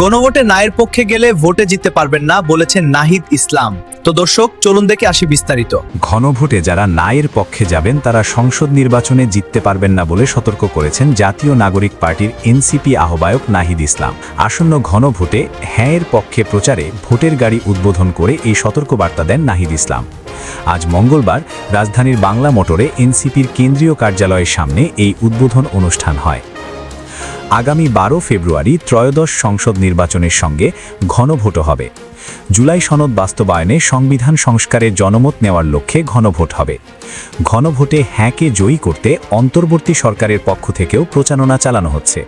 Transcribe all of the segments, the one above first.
গণভোটে নায়ের পক্ষে গেলে ভোটে জিততে পারবেন না বলেছেন নাহিদ ইসলাম। তো দর্শক, চলুন দেখে আসি বিস্তারিত। ঘনভোটে যারা নায়ের পক্ষে যাবেন, তারা সংসদ নির্বাচনে জিততে পারবেন না বলে সতর্ক করেছেন জাতীয় নাগরিক পার্টির এনসিপি আহ্বায়ক নাহিদ ইসলাম। আসন্ন ঘনভোটে হ্যাঁয়ের পক্ষে প্রচারে ভোটের গাড়ি উদ্বোধন করে এই সতর্কবার্তা দেন নাহিদ ইসলাম। আজ মঙ্গলবার রাজধানীর বাংলা মোটরে এনসিপির কেন্দ্রীয় কার্যালয়ের সামনে এই উদ্বোধন অনুষ্ঠান হয়। আগামী বারো ফেব্রুয়ারি ত্রয়োদশ সংসদ নির্বাচনের সঙ্গে ঘনভোট হবে। জুলাই সনদ বাস্তবায়নে সংবিধান সংস্কারের জনমত নেওয়ার লক্ষ্যে ঘনভোট হবে। ঘনভোটে হ্যাঁকে জয়ী করতে অন্তর্বর্তী সরকারের পক্ষ থেকেও প্রচারণা চালানো হচ্ছে।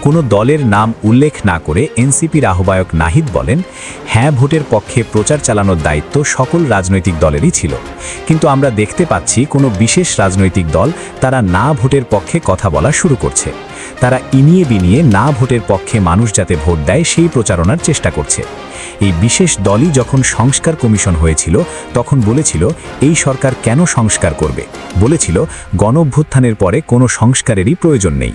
কোনো দলের নাম উল্লেখ না করে এনসিপির আহ্বায়ক নাহিদ বলেন হ্যাঁ ভোটের পক্ষে প্রচার চালানোর দায়িত্ব সকল রাজনৈতিক দলেরই ছিল। কিন্তু আমরা দেখতে পাচ্ছি কোনো বিশেষ রাজনৈতিক দল তারা না ভোটের পক্ষে কথা বলা শুরু করছে। তারা ইনিয়ে বিনিয়ে না ভোটের পক্ষে মানুষ যাতে ভোট দেয় সেই প্রচারণার চেষ্টা করছে। এই বিশেষ দলই যখন সংস্কার কমিশন হয়েছিল, তখন বলেছিল, এই সরকার কেন সংস্কার করবে? বলেছিল, গণঅভ্যুত্থানের পরে কোনো সংস্কারেরই প্রয়োজন নেই।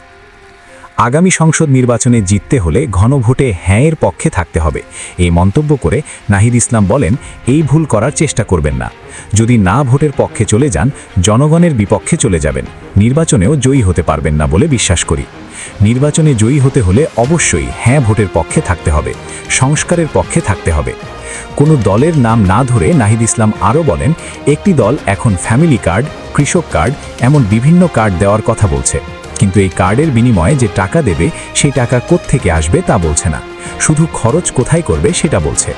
আগামী সংসদ নির্বাচনে জিততে হলে ঘন ঘনভোটে হ্যাঁয়ের পক্ষে থাকতে হবে। এই মন্তব্য করে নাহিদ ইসলাম বলেন, এই ভুল করার চেষ্টা করবেন না। যদি না ভোটের পক্ষে চলে যান, জনগণের বিপক্ষে চলে যাবেন। নির্বাচনেও জয়ী হতে পারবেন না বলে বিশ্বাস করি। নির্বাচনে জয়ী হতে হলে অবশ্যই হ্যাঁ ভোটের পক্ষে থাকতে হবে, সংস্কারের পক্ষে থাকতে হবে। কোনো দলের নাম না ধরে নাহিদ ইসলাম আরও বলেন, একটি দল এখন ফ্যামিলি কার্ড, কৃষক কার্ড, এমন বিভিন্ন কার্ড দেওয়ার কথা বলছে। কিন্তু এই কার্ডের বিনিময়ে যে টাকা দেবে, সেই টাকা থেকে আসবে তা বলছে না। শুধু খরচ কোথায় করবে সেটা বলছে।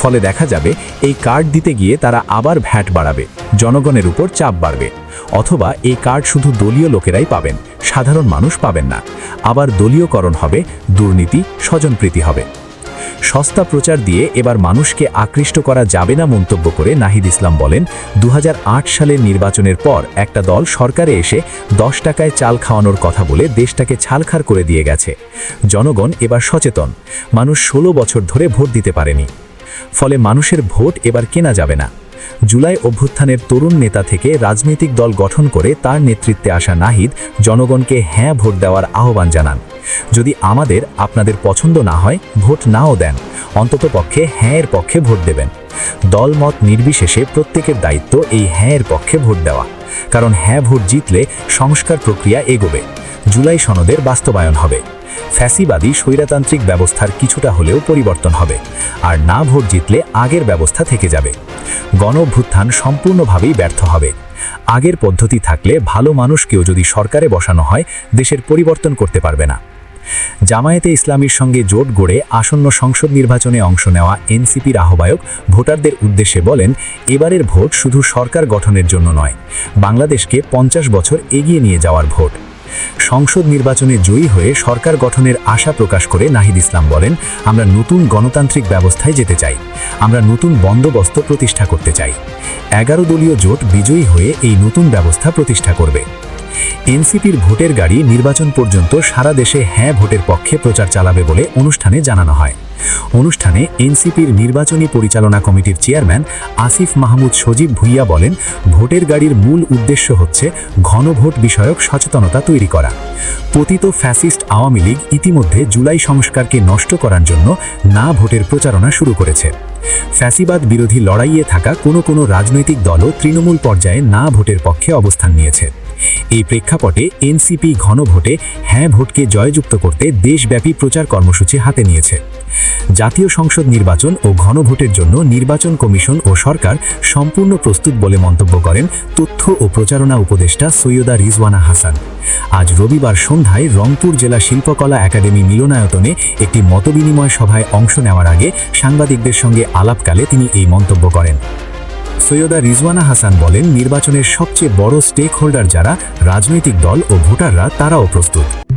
ফলে দেখা যাবে, এই কার্ড দিতে গিয়ে তারা আবার ভ্যাট বাড়াবে, জনগণের উপর চাপ বাড়বে। অথবা এই কার্ড শুধু দলীয় লোকেরাই পাবেন, সাধারণ মানুষ পাবেন না। আবার দলীয়করণ হবে, দুর্নীতি, স্বজনপ্রীতি হবে। সস্তা প্রচার দিয়ে এবার মানুষকে আকৃষ্ট করা যাবে না মন্তব্য করে নাহিদ ইসলাম বলেন দু হাজার আট সালের নির্বাচনের পর একটা দল সরকারে এসে দশ টাকায় চাল খাওয়ানোর কথা বলে দেশটাকে ছালখার করে দিয়ে গেছে। জনগণ এবার সচেতন, মানুষ ১৬ বছর ধরে ভোট দিতে পারেনি। ফলে মানুষের ভোট এবার কেনা যাবে না। জুলাই অভ্যুত্থানের তরুণ নেতা থেকে রাজনৈতিক দল গঠন করে তার নেতৃত্বে আসা নাহিদ জনগণকে হ্যাঁ ভোট দেওয়ার আহ্বান জানান। যদি আমাদের আপনাদের পছন্দ না হয়, ভোট নাও দেন। অন্তত পক্ষে হ্যাঁ এর পক্ষে ভোট দেবেন। দলমত নির্বিশেষে প্রত্যেকের দায়িত্ব এই হ্যাঁ এর পক্ষে ভোট দেওয়া। কারণ হ্যাঁ ভোট জিতলে সংস্কার প্রক্রিয়া এগোবে। জুলাই সনদের বাস্তবায়ন হবে। ফ্যাসিবাদী স্বৈরাতান্ত্রিক ব্যবস্থার কিছুটা হলেও পরিবর্তন হবে। আর না ভোট জিতলে আগের ব্যবস্থা থেকে যাবে। গণভ্যুত্থান সম্পূর্ণভাবেই ব্যর্থ হবে। আগের পদ্ধতি থাকলে ভালো মানুষকেও যদি সরকারে বসানো হয়, দেশের পরিবর্তন করতে পারবে না। জামায়াতে ইসলামীর সঙ্গে জোট গড়ে আসন্ন সংসদ নির্বাচনে অংশ নেওয়া এনসিপির আহ্বায়ক ভোটারদের উদ্দেশ্যে বলেন, এবারের ভোট শুধু সরকার গঠনের জন্য নয়, বাংলাদেশকে পঞ্চাশ বছর এগিয়ে নিয়ে যাওয়ার ভোট। সংসদ নির্বাচনে জয়ী হয়ে সরকার গঠনের আশা প্রকাশ করে নাহিদ ইসলাম বলেন, আমরা নতুন গণতান্ত্রিক ব্যবস্থায় যেতে চাই, আমরা নতুন বন্দোবস্ত প্রতিষ্ঠা করতে চাই। এগারো দলীয় জোট বিজয়ী হয়ে এই নতুন ব্যবস্থা প্রতিষ্ঠা করবে। এনসিপির ভোটের গাড়ি নির্বাচন পর্যন্ত সারা দেশে হ্যাঁ ভোটের পক্ষে প্রচার চালাবে বলে অনুষ্ঠানে জানানো হয়। অনুষ্ঠানে এনসিপির নির্বাচনী পরিচালনা কমিটির চেয়ারম্যান আসিফ মাহমুদ সজীব ভুইয়া বলেন, ভোটের গাড়ির মূল উদ্দেশ্য হচ্ছে ঘনভোট বিষয়ক সচেতনতা তৈরি করা। পতিত ফ্যাসিস্ট আওয়ামী লীগ ইতিমধ্যে জুলাই সংস্কারকে নষ্ট করার জন্য না ভোটের প্রচারণা শুরু করেছে। ফ্যাসিবাদ বিরোধী লড়াইয়ে থাকা কোনো কোনো রাজনৈতিক দলও তৃণমূল পর্যায়ে না ভোটের পক্ষে অবস্থান নিয়েছে। এই প্রেক্ষাপটে এনসিপি ঘনভোটে হ্যাঁ ভোটকে জয়যুক্ত করতে দেশব্যাপী প্রচার কর্মসূচি হাতে নিয়েছে। জাতীয় সংসদ নির্বাচন ও ঘনভোটের জন্য নির্বাচন কমিশন ও সরকার সম্পূর্ণ প্রস্তুত বলে মন্তব্য করেন তথ্য ও প্রচারণা উপদেষ্টা সৈয়দা রিজওয়ানা হাসান। আজ রবিবার সন্ধ্যায় রংপুর জেলা শিল্পকলা একাডেমি মিলনায়তনে একটি মতবিনিময় সভায় অংশ নেওয়ার আগে সাংবাদিকদের সঙ্গে আলাপকালে তিনি এই মন্তব্য করেন। সৈয়দা রিজওয়ানা হাসান বলেন, নির্বাচনের সবচেয়ে বড় স্টেক হোল্ডার যারা রাজনৈতিক দল ও ভোটাররা, তারাও প্রস্তুত।